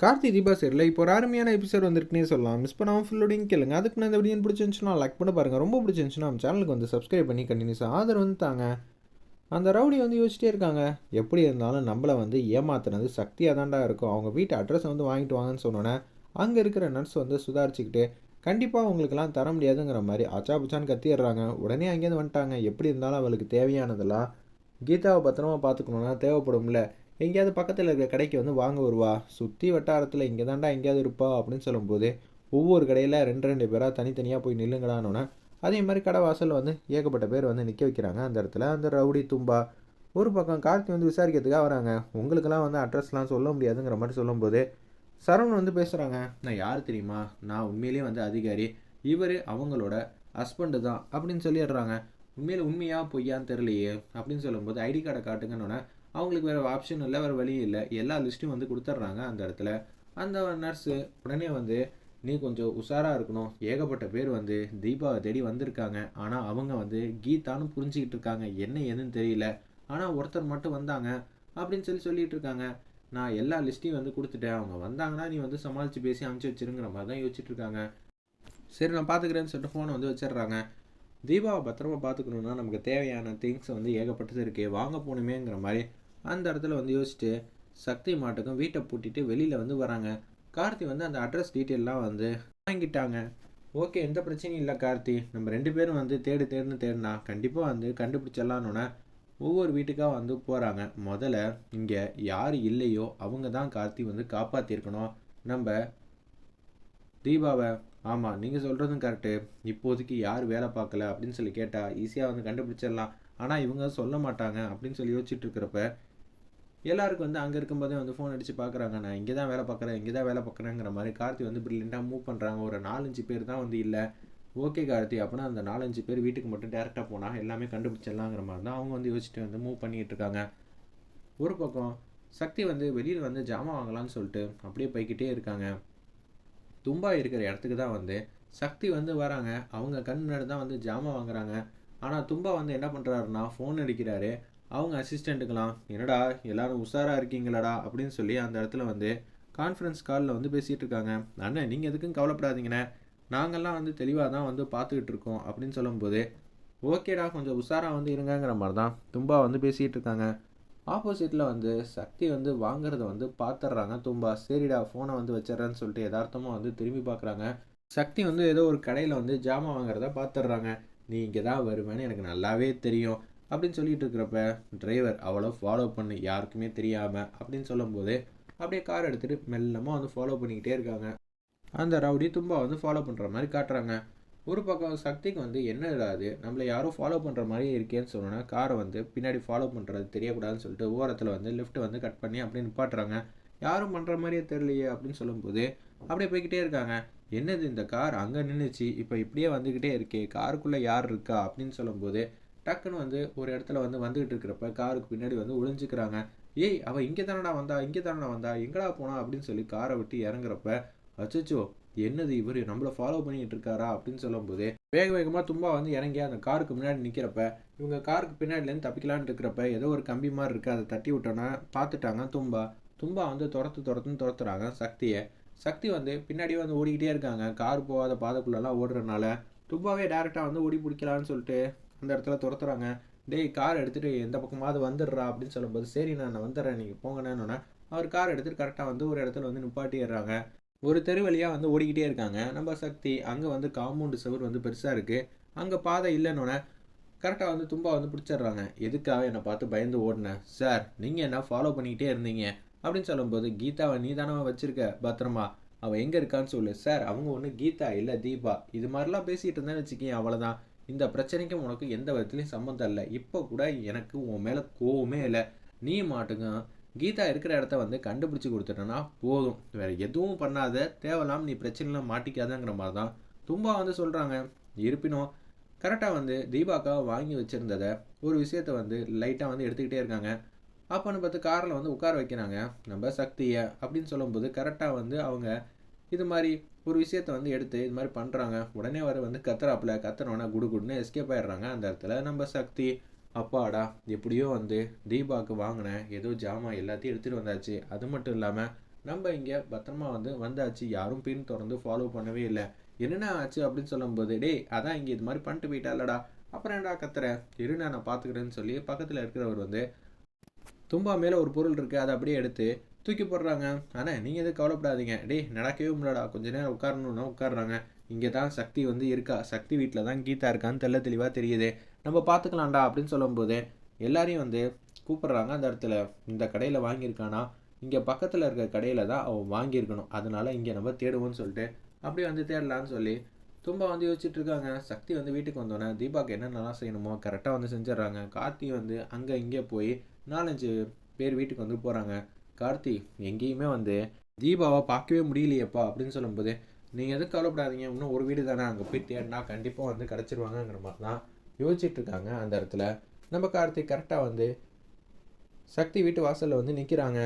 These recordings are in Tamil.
கார்த்தி தீபா சரியில் இப்போ ஒரு அருமையான எபிசோட் வந்திருக்குனே சொல்லலாம். மிஸ் பண்ணாமல் ஃபுல்லோடையும் கேளுங்க. அதுக்கு நான் இந்த வீடியோ பிடிச்சிருந்துச்சுன்னா லைக் பண்ண பாருங்கள் ரொம்ப பிடிச்சிருந்துச்சுன்னா நம்ம சேனலுக்கு வந்து சப்ஸ்கிரைப் பண்ணி கண்டினியூஸாக ஆதரவு வந்து தாங்க. அந்த ரவுடி வந்து யோசிச்சிட்டே இருக்காங்க. எப்படி இருந்தாலும் நம்மளை வந்து ஏமாத்துனது சக்தியாக தாண்டா இருக்கும். அவங்க வீட்டு அட்ரஸை வந்து வாங்கிட்டு வாங்கன்னு சொன்னோன்னே அங்கே இருக்கிற நர்ஸ் வந்து சுதாரிச்சுக்கிட்டு கண்டிப்பாக உங்களுக்கெல்லாம் தர முடியாதுங்கிற மாதிரி அச்சா புச்சான்னு கத்திடுறாங்க. உடனே அங்கேருந்து வந்துட்டாங்க. எப்படி இருந்தாலும் அவளுக்கு தேவையானதெல்லாம் கீதாவை பத்திரமா பார்த்துக்கணுன்னா தேவைப்படும்ல. எங்கேயாவது பக்கத்தில் இருக்கிற கடைக்கு வந்து வாங்க வருவா. சுற்றி வட்டாரத்தில் இங்கே தாண்டா எங்கேயாவது இருப்பா அப்படின்னு சொல்லும்போது ஒவ்வொரு கடையில் ரெண்டு ரெண்டு பேராக தனித்தனியாக போய் நில்லுங்கடானோன்னே அதே மாதிரி கடை வாசலில் வந்து ஏகப்பட்ட பேர் வந்து நிற்க வைக்கிறாங்க. அந்த இடத்துல அந்த ரவுடி தும்பா ஒரு பக்கம் கார்த்தி வந்து விசாரிக்கிறதுக்காக வராங்க. உங்களுக்கெல்லாம் வந்து அட்ரஸ்லாம் சொல்ல முடியாதுங்கிற மாதிரி சொல்லும்போது சரவணன் வந்து பேசுகிறாங்க நான் யார் தெரியுமா? நான் உண்மையிலேயே வந்து அதிகாரி. இவர் அவங்களோட ஹஸ்பண்டு தான் அப்படின்னு சொல்லிடுறாங்க. உண்மையில் உண்மையாக பொய்யான்னு தெரியலையே அப்படின்னு சொல்லும்போது ஐடி கார்டை காட்டுங்கன்னொன்னே அவங்களுக்கு வேறு ஆப்ஷன் இல்லை வேறு வழி இல்லை. எல்லா லிஸ்ட்டும் வந்து கொடுத்துட்றாங்க அந்த இடத்துல. அந்த நர்ஸு உடனே வந்து நீ கொஞ்சம் உஷாராக இருக்கணும். ஏகப்பட்ட பேர் வந்து தீபாவை தேடி வந்திருக்காங்க. ஆனால் அவங்க வந்து கீதான்னு புரிஞ்சுக்கிட்டு இருக்காங்க. என்ன ஏதுன்னு தெரியல. ஆனால் ஒருத்தர் மட்டும் வந்தாங்க. அப்படின்னு சொல்லி சொல்லிகிட்டு இருக்காங்க. நான் எல்லா லிஸ்ட்டையும் வந்து கொடுத்துட்டேன். அவங்க வந்தாங்கன்னா நீ வந்து சமாளித்து பேசி அனுப்பிச்சி வச்சிருங்கிற மாதிரி தான் யோசிச்சுட்டு இருக்காங்க. சரி நான் பார்த்துக்கிறேன்னு சொல்லிட்டு ஃபோனை வந்து வச்சிடுறாங்க. தீபாவை பத்திரமா பார்த்துக்கணுன்னா நமக்கு தேவையான திங்ஸ் வந்து ஏகப்பட்டது இருக்கே. வாங்க போகணுமேங்கிற மாதிரி அந்த இடத்துல வந்து யோசிச்சுட்டு சக்தி மாட்டுக்கும் வீட்டை பூட்டிட்டு வெளியில் வந்து வராங்க. கார்த்தி வந்து அந்த அட்ரஸ் டீட்டெயிலெலாம் வந்து வாங்கிட்டாங்க. ஓகே எந்த பிரச்சனையும் இல்லை கார்த்தி. நம்ம ரெண்டு பேரும் வந்து தேடு தேடுன்னு தேடினா கண்டிப்பாக வந்து கண்டுபிடிச்சிடலான்னொன்னே ஒவ்வொரு வீட்டுக்காக வந்து போகிறாங்க முதல்ல இங்கே யார் இல்லையோ அவங்க தான் கார்த்தி வந்து காப்பாற்றிருக்கணும் நம்ம தீபாவை ஆமாம் நீங்கள் சொல்கிறதும் கரெக்டு இப்போதைக்கு யார் வேலை பார்க்கல அப்படின்னு சொல்லி கேட்டால் ஈஸியாக வந்து கண்டுபிடிச்சிடலாம். ஆனால் இவங்க சொல்ல மாட்டாங்க அப்படின்னு சொல்லி யோசிச்சுட்டு இருக்கிறப்ப எல்லாருக்கும் வந்து அங்கே இருக்கும்போதே வந்து ஃபோன் அடித்து பார்க்குறாங்க நான் இங்கே தான் வேலை பார்க்குறேன் இங்கே தான் வேலை பார்க்குறேங்கிற மாதிரி கார்த்தி வந்து ப்ரில்லியண்ட்டாக மூவ் பண்ணுறாங்க ஒரு நாலஞ்சு பேர் தான் வந்து இல்லை. ஓகே கார்த்தி அப்படின்னா அந்த நாலஞ்சு பேர் வீட்டுக்கு மட்டும் டேரெக்டாக போனால் எல்லாமே கண்டுபிடிச்சிடலாங்கிற மாதிரி தான் அவங்க வந்து யோசிச்சுட்டு வந்து மூவ் பண்ணிகிட்டு இருக்காங்க. ஒரு பக்கம் சக்தி வந்து வெளியில் வந்து ஜாமான் வாங்கலாம்னு சொல்லிட்டு அப்படியே போய்கிட்டே இருக்காங்க. தும்பா இருக்கிற இடத்துக்கு தான் வந்து சக்தி வந்து வராங்க. அவங்க கண் முன்னாடி தான் வந்து ஜாமான் வாங்குறாங்க. ஆனால் தும்பா வந்து என்ன பண்ணுறாருன்னா ஃபோன் அடிக்கிறாரு. அவங்க அசிஸ்டண்ட்டுக்கெல்லாம் என்னடா எல்லாரும் உஷாராக இருக்கீங்களாடா? அப்படின்னு சொல்லி அந்த இடத்துல வந்து கான்ஃபரன்ஸ் காலில் வந்து பேசிகிட்டு இருக்காங்க. அண்ணன் நீங்கள் எதுக்கும் கவலைப்படாதீங்கண்ணே. நாங்கள்லாம் வந்து தெளிவாக தான் வந்து பார்த்துக்கிட்டு இருக்கோம் அப்படின்னு சொல்லும்போது ஓகேடா கொஞ்சம் உஷாராக வந்து இருங்கங்கிற மாதிரி தான் தும்பா வந்து பேசிகிட்டு இருக்காங்க. ஆப்போசிட்டில் வந்து சக்தி வந்து வாங்குறத வந்து பார்த்துட்றாங்க தும்பா. சரிடா ஃபோனை வந்து வச்சிட்றேன்னு சொல்லிட்டு யதார்த்தமாக வந்து திரும்பி பார்க்குறாங்க. சக்தி வந்து ஏதோ ஒரு கடையில் வந்து ஜாமான் வாங்குறத பார்த்துட்றாங்க. நீ இங்கே தான் வருவேன்னு எனக்கு நல்லாவே தெரியும். அப்படின்னு சொல்லிட்டு இருக்கிறப்ப டிரைவர் அவ்வளோ ஃபாலோ பண்ணு யாருக்குமே தெரியாமல் அப்படின்னு சொல்லும்போது அப்படியே கார் எடுத்துகிட்டு மெல்லமாக வந்து ஃபாலோ பண்ணிக்கிட்டே இருக்காங்க. அந்த ரவுடி தும்பா வந்து ஃபாலோ பண்ணுற மாதிரி காட்டுறாங்க. ஒரு பக்கம் சக்திக்கு வந்து என்ன இடாது நம்மளை யாரும் ஃபாலோ பண்ணுற மாதிரி இருக்கேன்னு சொன்னோன்னா காரை வந்து பின்னாடி ஃபாலோ பண்ணுறது தெரியக்கூடாதுன்னு சொல்லிட்டு ஓரத்தில் வந்து லிஃப்ட் வந்து கட் பண்ணி அப்படியே நிப்பாட்டுறாங்க. யாரும் பண்ணுற மாதிரியே தெரியலையே அப்படின்னு சொல்லும்போது அப்படியே போய்கிட்டே இருக்காங்க. என்னது இந்த கார் அங்கே நின்றுச்சு இப்போ இப்படியே வந்துக்கிட்டே இருக்கே. காருக்குள்ளே யார் இருக்கா? அப்படின்னு சொல்லும்போது டக்குன்னு வந்து ஒரு இடத்துல வந்து வந்துகிட்டு இருக்கிறப்ப காருக்கு பின்னாடி வந்து ஒளிஞ்சுக்கிறாங்க. ஏய் அவள் இங்கே தானடா வந்தா இங்கே தானடா வந்தா எங்கடா போனா அப்படின்னு சொல்லி காரை விட்டு இறங்குறப்ப அச்சச்சோ என்னது இவர்? நம்மளை ஃபாலோ பண்ணிட்டு இருக்காரா? அப்படின்னு சொல்லும்போது வேக வேகமாக தும்பா வந்து இறங்கி அந்த காருக்கு முன்னாடி நிற்கிறப்ப இவங்க காருக்கு பின்னாடிலேருந்து தப்பிக்கலான்னு இருக்கிறப்ப ஏதோ ஒரு கம்பி மாதிரி இருக்குது அதை தட்டி விட்டோன்னா பார்த்துட்டாங்க தும்பா. தும்பா வந்து துரத்து துரத்துன்னு துரத்துறாங்க சக்தியை. சக்தி வந்து பின்னாடியே வந்து ஓடிக்கிட்டே இருக்காங்க. கார் போகாத பாதைக்குள்ளெல்லாம் ஓடுறதுனால தும்பாவே டேரெக்டாக வந்து ஓடி பிடிக்கலான்னு சொல்லிட்டு அந்த இடத்துல துரத்துறாங்க. டேய் கார் எடுத்துகிட்டு எந்த பக்கமாவது வந்துடுறா அப்படின்னு சொல்லும்போது சரி நான் வந்துடுறேன். நீங்கள் போங்கன்னு அவர் கார் எடுத்துகிட்டு கரெக்டாக வந்து ஒரு இடத்துல வந்து நிப்பாட்டிடுறாங்க ஒரு தெரு வழியாக வந்து ஓடிக்கிட்டே இருக்காங்க. நம்ம சக்தி அங்கே வந்து காம்பவுண்டு செவர் வந்து பெருசாக இருக்குது அங்கே பாதை இல்லைன்னொன்னே கரெக்டாக வந்து தும்பா வந்து பிடிச்சிடுறாங்க. எதுக்காக என்னை பார்த்து பயந்து ஓடினேன் சார் நீங்கள் என்ன ஃபாலோ பண்ணிக்கிட்டே இருந்தீங்க? அப்படின்னு சொல்லும்போது கீதாவை நீ தானே வச்சுருக்க பத்திரமா? அவள் எங்கே இருக்கான்னு சொல்லு. சார் அவங்க ஒன்று கீதா இல்லை தீபா. இது மாதிரிலாம் பேசிகிட்டு இருந்தேன்னு வச்சுக்கேன் அவ்வளோதான் இந்த பிரச்சனைக்கும் உனக்கு எந்த விதத்துலையும் சம்மந்தம் இல்லை. இப்போ கூட எனக்கு உன் மேலே கோவமே இல்லை. நீ மாட்டுங்க. கீதா இருக்கிற இடத்த வந்து கண்டுபிடிச்சி கொடுத்துட்டேன்னா போதும். வேறு எதுவும் பண்ணாத. தேவையில்லாமல் நீ பிரச்சனைலாம் மாட்டிக்காதங்கிற மாதிரி தான் தும்பா வந்து சொல்கிறாங்க இருப்பினும் கரெக்டாக வந்து தீபாக்கா வாங்கி வச்சுருந்ததை ஒரு விஷயத்த வந்து லைட்டாக வந்து எடுத்துக்கிட்டே இருக்காங்க. அப்போன்னு பார்த்து காரில் வந்து உட்கார வைக்கிறாங்க. நம்ம சக்தியை அப்படின்னு சொல்லும்போது கரெக்டாக வந்து அவங்க இது மாதிரி ஒரு விஷயத்த வந்து எடுத்து இது மாதிரி பண்ணுறாங்க உடனே வர வந்து கத்துறாப்புல. கத்துறோன்னா குடு குடுன்னு எஸ்கேப் ஆயிடுறாங்க. அந்த இடத்துல நம்ம சக்தி அப்பாடா எப்படியோ வந்து தீபாவுக்கு வாங்கினேன். ஏதோ ஜாமான் எல்லாத்தையும் எடுத்துகிட்டு வந்தாச்சு. அது மட்டும் இல்லாமல் நம்ம இங்கே பத்திரமா வந்து வந்தாச்சு. யாரும் பின் தொடர்ந்து ஃபாலோ பண்ணவே இல்லை. என்னென்ன ஆச்சு அப்படின்னு சொல்லும்போது டேய் அதான் இங்கே இது மாதிரி பண்ணிட்டு போயிட்டா இல்லடா அப்புறம் என்னடா கத்துற? இருண்ணா நான் பார்த்துக்கிறேன்னு சொல்லி பக்கத்தில் இருக்கிறவர் வந்து தும்பா மேலே ஒரு பொருள் இருக்குது அதை அப்படியே எடுத்து தூக்கி போடுறாங்க. ஆனால் நீங்கள் எதுவும் கவலைப்படாதீங்க. டேய் நடக்கவே முடியாடா கொஞ்ச நேரம் உட்காரணுன்னா உட்காடுறாங்க இங்கே தான் சக்தி வந்து இருக்கா? சக்தி வீட்டில் தான் கீதா இருக்கான்னு தெள்ள தெளிவாக தெரியுது. நம்ம பார்த்துக்கலாம்டா அப்படின்னு சொல்லும்போது எல்லாரையும் வந்து கூப்பிட்றாங்க அந்த இடத்துல. இந்த கடையில் வாங்கியிருக்கானா? இங்கே பக்கத்தில் இருக்கிற கடையில் தான் அவன் வாங்கியிருக்கணும். அதனால இங்கே நம்ம தேடுவோம்னு சொல்லிட்டு அப்படியே வந்து தேடலான்னு சொல்லி தும்பா வந்து யோசிச்சுட்டு இருக்காங்க. சக்தி வந்து வீட்டுக்கு வந்தோடனே தீபாக்கு என்னென்னலாம் செய்யணுமோ கரெக்டாக வந்து செஞ்சிடுறாங்க. கார்த்தி வந்து அங்கே இங்கே போய் நாலஞ்சு பேர் வீட்டுக்கு வந்து போகிறாங்க கார்த்தி எங்கேயுமே வந்து தீபாவை பார்க்கவே முடியலையேப்பா அப்படின்னு சொல்லும்போது நீங்கள் எதுவும் கவலைப்படாதீங்க? இன்னும் ஒரு வீடு தானே அங்கே போய் தேடினா கண்டிப்பாக வந்து கிடச்சிருவாங்கங்கிற மாதிரி தான் யோசிச்சுட்டு இருக்காங்க அந்த இடத்துல. நம்ம கார்த்திக் கரெக்டாக வந்து சக்தி வீட்டு வாசலில் வந்து நிற்கிறாங்க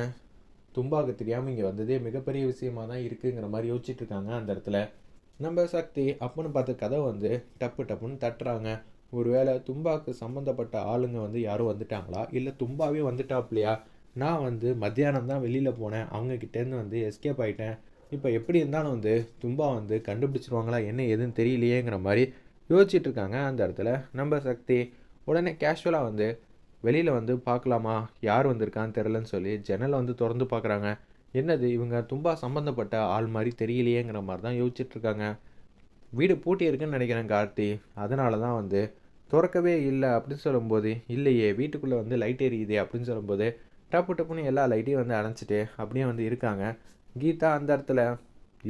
தும்பாக்கு தெரியாமல் இங்கே வந்ததே மிகப்பெரிய விஷயமா தான் இருக்குங்கிற மாதிரி யோசிச்சுட்டு இருக்காங்க அந்த இடத்துல. நம்ம சக்தி அப்பன்னு பார்த்த கதை வந்து டப்பு டப்புன்னு தட்டுறாங்க. ஒருவேளை தும்பாக்கு சம்மந்தப்பட்ட ஆளுங்க வந்து யாரும் வந்துட்டாங்களா? இல்லை தும்பாவே வந்துட்டாப்லையா? நான் வந்து மத்தியானம் தான் வெளியில் போனேன். அவங்க கிட்டேருந்து வந்து எஸ்கேப் ஆகிட்டேன் இப்போ எப்படி இருந்தாலும் வந்து தும்பா வந்து கண்டுபிடிச்சிருவாங்களா என்ன எதுன்னு தெரியலையேங்கிற மாதிரி யோசிச்சுட்டு இருக்காங்க அந்த இடத்துல. நம்ம சக்தி உடனே கேஷுவலாக வந்து வெளியில் வந்து பார்க்கலாமா? யார் வந்திருக்கான்னு தெரிலன்னு சொல்லி ஜன்னலை வந்து திறந்து பார்க்குறாங்க. என்னது இவங்க தும்பா சம்மந்தப்பட்ட ஆள் மாதிரி தெரியலையேங்கிற மாதிரி தான் யோசிச்சுட்ருக்காங்க வீடு பூட்டி இருக்குன்னு நினைக்கிறேன் கார்த்தி. அதனால தான் வந்து திறக்கவே இல்லை அப்படின்னு சொல்லும்போது இல்லையே வீட்டுக்குள்ளே வந்து லைட் எரியுதே அப்படின்னு சொல்லும்போது டப்பு டப்புன்னு எல்லா லைட்டையும் வந்து அணைச்சிட்டு அப்படியே வந்து இருக்காங்க. கீதா அந்த இடத்துல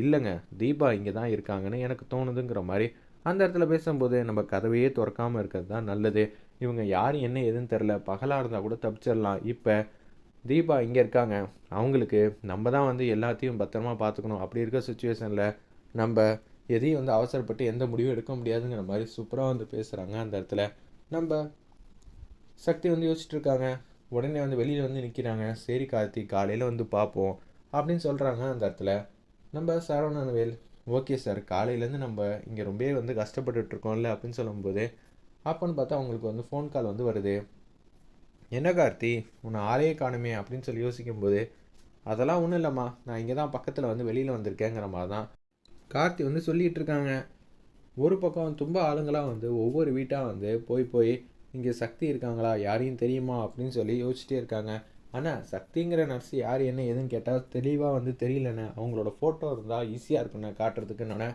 இல்லைங்க தீபா இங்கே தான் இருக்காங்கன்னு எனக்கு தோணுதுங்கிற மாதிரி. அந்த இடத்துல பேசும்போது நம்ம கதவையே திறக்காமல் இருக்கிறது தான் நல்லது. இவங்க யார் என்ன எதுன்னு தெரில பகலாக இருந்தால் கூட தப்பிச்சிடலாம். இப்போ தீபா இங்கே இருக்காங்க. அவங்களுக்கு நம்ம தான் வந்து எல்லாத்தையும் பத்திரமா பார்த்துக்கணும். அப்படி இருக்க சுச்சுவேஷனில் நம்ம எதையும் வந்து அவசரப்பட்டு எந்த முடிவும் எடுக்க முடியாதுங்கிற மாதிரி சூப்பராக வந்து பேசுகிறாங்க அந்த இடத்துல. நம்ம சக்தி வந்து யோசிச்சுட்டு இருக்காங்க. உடனே வந்து வெளியில் வந்து நிற்கிறாங்க சரி கார்த்தி காலையில் வந்து பார்ப்போம் அப்படின்னு சொல்கிறாங்க அந்த இடத்துல. நம்ம சரவணன்வேல் ஓகே சார் காலையிலேருந்து நம்ம இங்கே ரொம்பவே வந்து கஷ்டப்பட்டுட்டு இருக்கோம்ல அப்படின்னு சொல்லும்போது அப்போன்னு பார்த்தா அவங்களுக்கு வந்து ஃபோன் கால் வந்து வருது. என்ன கார்த்தி உன்னை ஆளையே காணுமே அப்படின்னு சொல்லி யோசிக்கும்போது அதெல்லாம் ஒன்றும் இல்லைம்மா. நான் இங்கே தான் பக்கத்தில் வந்து வெளியில் வந்திருக்கேங்கிற மாதிரி தான். கார்த்தி வந்து சொல்லிகிட்டு இருக்காங்க. ஒரு பக்கம் தும்ப ஆளுங்களாக வந்து ஒவ்வொரு வீட்டாக வந்து போய் போய் இங்கே சக்தி இருக்காங்களா? யாரையும் தெரியுமா? அப்படின்னு சொல்லி யோசிச்சிட்டே இருக்காங்க. ஆனால் சக்திங்கிற நர்ஸ் யார் என்ன ஏதுன்னு கேட்டால் தெளிவாக வந்து தெரியலண்ணே. அவங்களோட ஃபோட்டோ இருந்தால் ஈஸியாக இருக்குண்ணே காட்டுறதுக்குன்னு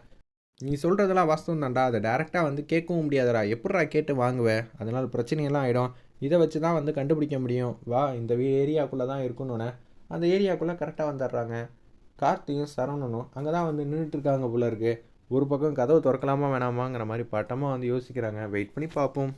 நீ சொல்கிறதெல்லாம் வாஸ்தவம் தான்டா. அதை டேரெக்டாக வந்து கேட்கவும் முடியாதடா. எப்படா கேட்டு வாங்குவேன் அதனால் பிரச்சனையெல்லாம் ஆகிடும் இதை வச்சு தான் வந்து கண்டுபிடிக்க முடியும். வா இந்த ஏரியாக்குள்ளே தான் இருக்கணுன்னு அந்த ஏரியாக்குள்ளே கரெக்டாக வந்துடுறாங்க. கார்த்தியும் சரவணனும் அங்கே தான் வந்து நின்றுட்டு இருக்காங்க போல இருக்குது ஒரு பக்கம் கதவை திறக்கலாமா வேணாமாங்கிற மாதிரி பட்டமாக வந்து யோசிக்கிறாங்க. வெயிட் பண்ணி பார்ப்போம்.